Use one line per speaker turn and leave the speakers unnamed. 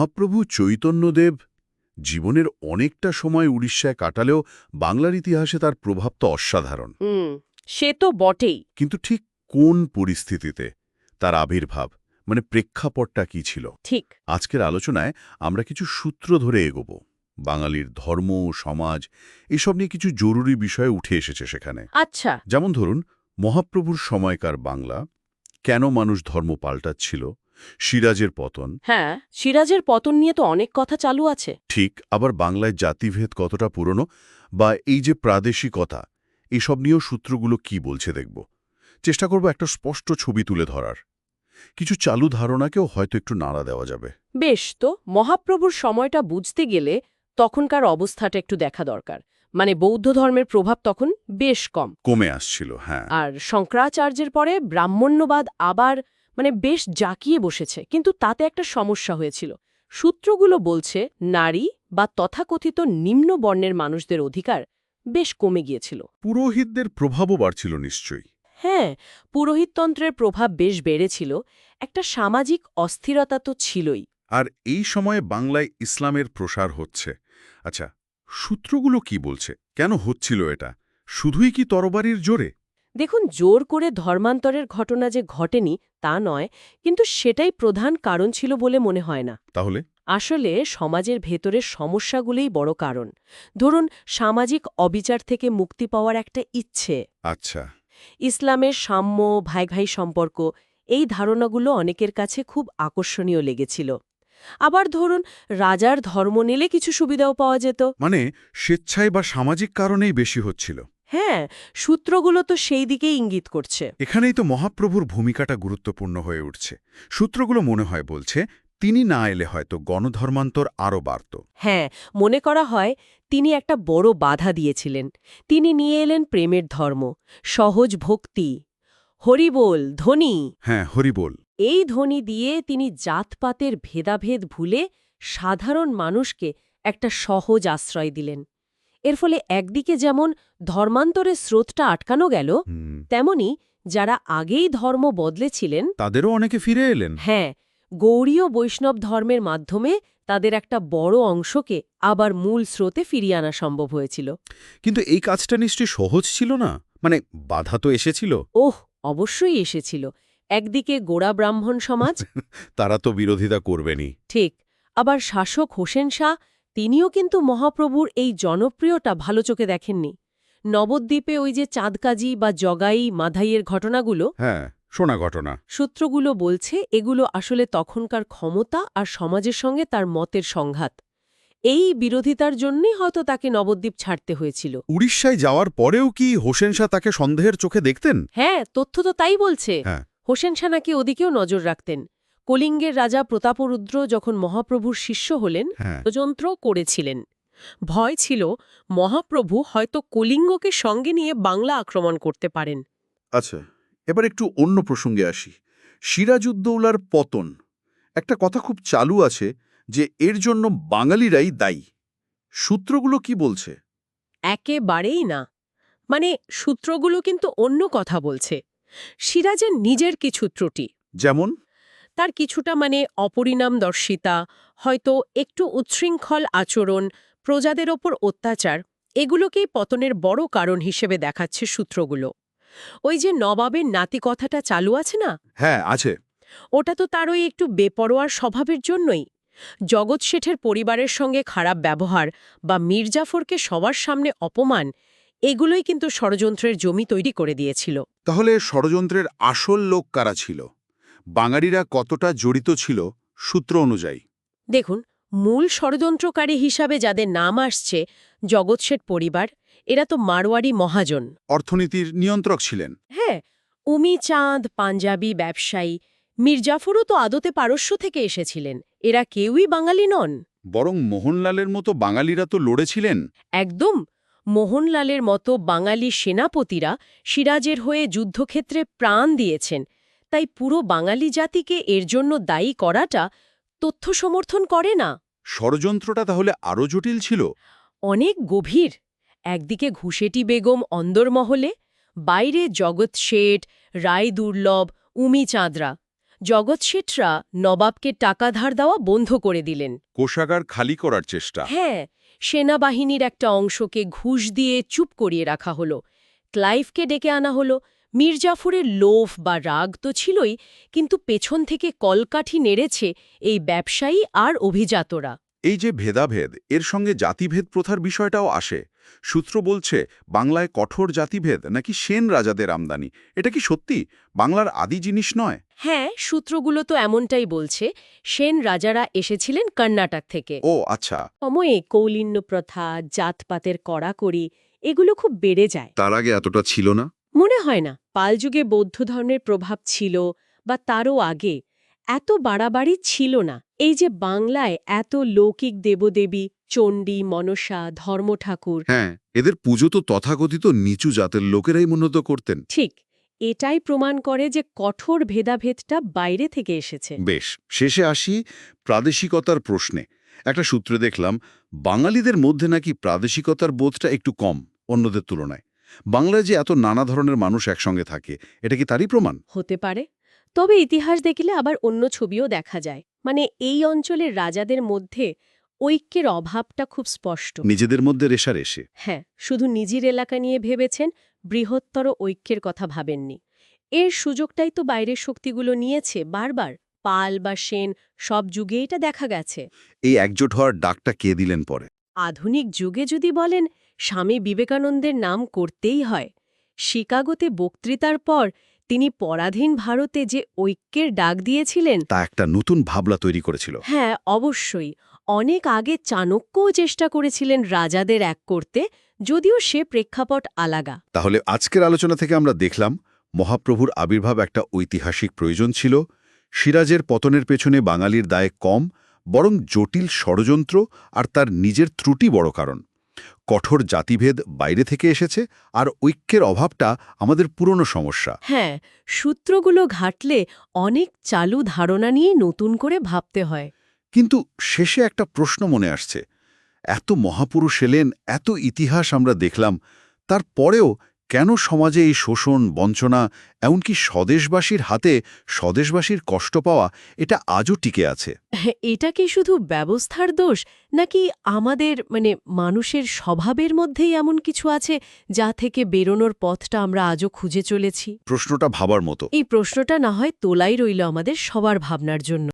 মহাপ্রভু চৈতন্যদেব জীবনের অনেকটা সময় উড়িষ্যায় কাটালেও বাংলার ইতিহাসে তার প্রভাব তো অসাধারণ।
সে তো বটেই।
কিন্তু ঠিক কোন পরিস্থিতিতে তার আবির্ভাব মানে প্রেক্ষাপটটা কি ছিল?
ঠিক।
আজকের আলোচনায় আমরা কিছু সূত্র ধরে এগোব। বাঙালির ধর্ম সমাজ এসব নিয়ে কিছু জরুরি বিষয় উঠে এসেছে সেখানে।
আচ্ছা।
যেমন ধরুন মহাপ্রভুর সময়কার বাংলা কেন মানুষ ধর্ম পাল্টাচ্ছিল? সিরাজের পতন।
হ্যাঁ সিরাজের পতন নিয়ে তো অনেক কথা চালু আছে।
ঠিক আবার বাংলায় জাতিভেদ কতটা পুরনো বা এই যে প্রাদেশিকতা এসব নিয়েও সূত্রগুলো কি বলছে দেখব। চেষ্টা করব একটা স্পষ্ট ছবি তুলে ধরার। কিছু চালু ধারণাকেও হয়তো একটু নাড়া দেওয়া যাবে।
বেশ তো মহাপ্রভুর সময়টা বুঝতে গেলে তখনকার অবস্থাটা একটু দেখা দরকার। মানে বৌদ্ধ ধর্মের প্রভাব তখন বেশ কম।
কমে আসছিল হ্যাঁ।
আর শঙ্করাচার্যের পরে ব্রাহ্মণ্যবাদ আবার মানে বেশ জাকিয়ে বসেছে কিন্তু তাতে একটা সমস্যা হয়েছিল। সূত্রগুলো বলছে নারী বা তথাকথিত নিম্ন বর্ণের মানুষদের অধিকার বেশ কমে গিয়েছিল।
পুরোহিতদের প্রভাবও বাড়ছিল নিশ্চয়ই।
হ্যাঁ পুরোহিততন্ত্রের প্রভাব বেশ বেড়েছিল একটা সামাজিক অস্থিরতা তো ছিলই।
আর এই সময়ে বাংলায় ইসলামের প্রসার হচ্ছে। আচ্ছা সূত্রগুলো কি বলছে? কেন হচ্ছিল এটা? শুধুই কি তরবারির জোরে?
দেখুন জোর করে ধর্মান্তরের ঘটনা যে ঘটেনি তা নয় কিন্তু সেটাই প্রধান কারণ ছিল বলে মনে হয় না।
তাহলে?
আসলে সমাজের ভেতরের সমস্যাগুলোই বড় কারণ। ধরুন সামাজিক অবিচার থেকে মুক্তি পাওয়ার একটা ইচ্ছে।
আচ্ছা।
ইসলামের সাম্য ভাই ভাই সম্পর্ক এই ধারণাগুলো অনেকের কাছে খুব আকর্ষণীয় লেগেছিল। আবার ধরুন রাজার ধর্ম নিলে কিছু সুবিধাও পাওয়া যেত।
মানে স্বেচ্ছায় বা সামাজিক কারণেই বেশি হচ্ছিল।
হ্যাঁ সূত্রগুলো তো সেই দিকেই ইঙ্গিত করছে।
এখানেই তো মহাপ্রভুর ভূমিকাটা গুরুত্বপূর্ণ হয়ে উঠছে। সূত্রগুলো মনে হয় বলছে তিনি না এলে হয়তো গণধর্মান্তর আরও বাড়ত।
হ্যাঁ মনে করা হয় তিনি একটা বড় বাধা দিয়েছিলেন। তিনি নিয়ে এলেন প্রেমের ধর্ম সহজ ভক্তি হরিবোল ধ্বনি।
হ্যাঁ হরিবোল
এই ধ্বনি দিয়ে তিনি জাতপাতের ভেদাভেদ ভুলে সাধারণ মানুষকে একটা সহজ আশ্রয় দিলেন। এর ফলে একদিকে যেমন ধর্মান্তরের স্রোতটা আটকানো গেল তেমনি যারা আগেই ধর্ম বদলেছিলেন
তাদেরও অনেকে ফিরে এলেন।
হ্যাঁ গৌরীয় বৈষ্ণব ধর্মের মাধ্যমে তাদের একটা বড় অংশকে আবার মূল স্রোতে ফিরিয়ে আনা সম্ভব হয়েছিল।
কিন্তু এই কাজটা নিশ্চয়ই সহজ ছিল না? মানে বাধা তো এসেছিল।
ওহ অবশ্যই এসেছিল। একদিকে গোড়া ব্রাহ্মণ সমাজ
তারা তো বিরোধিতা করবেনই।
ঠিক আবার শাসক হোসেন শাহ তিনিও কিন্তু মহাপ্রভুর এই জনপ্রিয়টা ভালো চোখে দেখেননি। নবদ্বীপে ওই যে চাঁদকাজি বা জগাই মাধাইয়ের ঘটনাগুলো
হ্যাঁ শোনা ঘটনা।
সূত্রগুলো বলছে এগুলো আসলে তখনকার ক্ষমতা আর সমাজের সঙ্গে তার মতের সংঘাত। এই বিরোধিতার জন্যই হয়তো তাকে নবদ্বীপ ছাড়তে হয়েছিল।
উড়িষ্যায় যাওয়ার পরেও কি হোসেন শাহ তাকে সন্দেহের চোখে দেখতেন?
হ্যাঁ তথ্য তো তাই বলছে।
হ্যাঁ।
হোসেন শাহ নাকি ওদিকেও নজর রাখতেন। কলিঙ্গের রাজা প্রতাপরুদ্র যখন মহাপ্রভুর শিষ্য হলেন
হ্যাঁ।
ষড়যন্ত্র করেছিলেন। ভয় ছিল মহাপ্রভু হয়তো কলিঙ্গকে সঙ্গে নিয়ে বাংলা আক্রমণ করতে পারেন।
আচ্ছা এবার একটু অন্য প্রসঙ্গে আসি। সিরাজউদ্দৌলার পতন। একটা কথা খুব চালু আছে যে এর জন্য বাঙালিরাই দায়ী। সূত্রগুলো কি বলছে?
একেবারেই না। মানে সূত্রগুলো কিন্তু অন্য কথা বলছে। সিরাজের নিজের কিছু ত্রুটি।
যেমন?
তার কিছুটা মানে অপরিণামদর্শিতা হয়তো একটু উচ্ছৃঙ্খল আচরণ প্রজাদের ওপর অত্যাচার এগুলোকেই পতনের বড় কারণ হিসেবে দেখাচ্ছে সূত্রগুলো। ওই যে নবাবের নাতি কথাটা চালু আছে না?
হ্যাঁ আছে।
ওটা তো তার ওই একটু বেপরোয়ার স্বভাবের জন্যই। জগৎ শেঠের পরিবারের সঙ্গে খারাপ ব্যবহার বা মির্জাফরকে সবার সামনে অপমান এগুলোই কিন্তু ষড়যন্ত্রের জমি তৈরি করে দিয়েছিল।
তাহলে ষড়যন্ত্রের আসল লোক কারা ছিল? বাঙালিরা কতটা জড়িত ছিল সূত্র অনুযায়ী।
দেখুন মূল ষড়যন্ত্রকারী হিসাবে যাদের নাম আসছে জগৎ শেঠ পরিবার এরা তো মারোয়ারি মহাজন।
অর্থনীতির নিয়ন্ত্রক ছিলেন।
হ্যাঁ উমি চাঁদ পাঞ্জাবি ব্যবসায়ী মির্জাফরও তো আদতে পারস্য থেকে এসেছিলেন। এরা কেউই বাঙালি নন।
বরং মোহনলালের মতো বাঙালিরা তো লড়েছিলেন।
একদম মোহনলালের মতো বাঙালি সেনাপতিরা সিরাজের হয়ে যুদ্ধক্ষেত্রে প্রাণ দিয়েছেন। তাই পুরো বাঙালি জাতিকে এর জন্য দায়ী করাটা তথ্য সমর্থন করে না।
ষড়যন্ত্রটা তাহলে আরও জটিল ছিল?
অনেক গভীর। একদিকে ঘুষেটি বেগম অন্দরমহলে বাইরে জগৎ শেঠ রায় দুর্লভ উমি চাঁদরা। জগৎ শেঠরা নবাবকে টাকা ধার দেওয়া বন্ধ করে দিলেন।
কোষাগার খালি করার চেষ্টা।
হ্যাঁ সেনাবাহিনীর একটা অংশকে ঘুষ দিয়ে চুপ করিয়ে রাখা হলো। ক্লাইভকে ডেকে আনা হলো। মির্জাফরের লোভ বা রাগ তো ছিলই কিন্তু পেছন থেকে কলকাঠি নেড়েছে এই ব্যবসায়ী আর অভিজাতরা।
এই যে ভেদাভেদ এর সঙ্গে জাতিভেদ প্রথার বিষয়টাও আসে। সূত্র বলছে বাংলায় কঠোর জাতিভেদ নাকি সেন রাজাদের আমদানি? এটা কি সত্যি? বাংলার আদি জিনিস নয়?
হ্যাঁ সূত্রগুলো তো এমনটাই বলছে সেন রাজারা এসেছিলেন কর্ণাটক থেকে।
ও আচ্ছা।
সময়ে কৌলিন্য প্রথা জাতপাতের কড়াকড়ি এগুলো খুব বেড়ে যায়।
তার আগে এতটা ছিল না?
মনে হয় না। পালযুগে বৌদ্ধ ধর্মের প্রভাব ছিল বা তারও আগে এত বাড়াবাড়ি ছিল না। এই যে বাংলায় এত লৌকিক দেবদেবী চণ্ডী মনসা ধর্মঠাকুর।
হ্যাঁ এদের পুজো তো তথাকথিত নিচু জাতের লোকেরাই উন্নত করতেন।
ঠিক এটাই প্রমাণ করে যে কঠোর ভেদাভেদটা বাইরে থেকে এসেছে।
বেশ শেষে আসি প্রাদেশিকতার প্রশ্নে। একটা সূত্রে দেখলাম বাঙালিদের মধ্যে নাকি প্রাদেশিকতার বোধটা একটু কম অন্যদের তুলনায়। বাংলায় যে এত নানা ধরনের মানুষ একসঙ্গে থাকে এটা কি তারই প্রমাণ?
হতে পারে। তবে ইতিহাস দেখলে আবার অন্য ছবিও দেখা যায়। মানে এই অঞ্চলের রাজাদের মধ্যে ঐক্যের অভাবটা খুব স্পষ্ট।
নিজেদের মধ্যে রেশারেশে
হ্যাঁ শুধু নিজের এলাকা নিয়ে ভেবেছেন বৃহত্তর ঐক্যের কথা ভাবেননি। এর সুযোগটাই তো বাইরের শক্তিগুলো নিয়েছে বারবার। পাল বা সেন সব যুগে এটা দেখা গেছে।
এই একজোট হওয়ার ডাকটা কে দিলেন পরে?
আধুনিক যুগে যদি বলেন স্বামী বিবেকানন্দের নাম করতেই হয়। শিকাগোতে বক্তৃতার পর তিনি পরাধীন ভারতে যে ঐক্যের ডাক দিয়েছিলেন
তা একটা নতুন ভাবলা তৈরি করেছিল।
হ্যাঁ অবশ্যই। অনেক আগে চাণক্যও চেষ্টা করেছিলেন রাজাদের এক করতে যদিও সে প্রেক্ষাপট আলাগা।
তাহলে আজকের আলোচনা থেকে আমরা দেখলাম মহাপ্রভুর আবির্ভাব একটা ঐতিহাসিক প্রয়োজন ছিল। সিরাজের পতনের পেছনে বাঙালির দায় কম বরং জটিল ষড়যন্ত্র আর তার নিজের ত্রুটি বড় কারণ। কঠোর জাতিভেদ বাইরে থেকে এসেছে আর ঐক্যের অভাবটা আমাদের পুরনো সমস্যা।
হ্যাঁ সূত্রগুলো ঘাটলে অনেক চালু ধারণা নিয়ে নতুন করে ভাবতে হয়।
কিন্তু শেষে একটা প্রশ্ন মনে আসছে। এত মহাপুরুষ এলেন এত ইতিহাস আমরা দেখলাম তারপরেও কেন সমাজে এই শোষণ বঞ্চনা এমনকি স্বদেশবাসীর হাতে স্বদেশবাসীর কষ্ট পাওয়া এটা আজও টিকে আছে?
এটা কি শুধু ব্যবস্থার দোষ নাকি আমাদের মানে মানুষের স্বভাবের মধ্যেই এমন কিছু আছে যা থেকে বেরোনোর পথটা আমরা আজও খুঁজে চলেছি?
প্রশ্নটা ভাবার মতো।
এই প্রশ্নটা না হয় তোলাই রইল আমাদের সবার ভাবনার জন্য।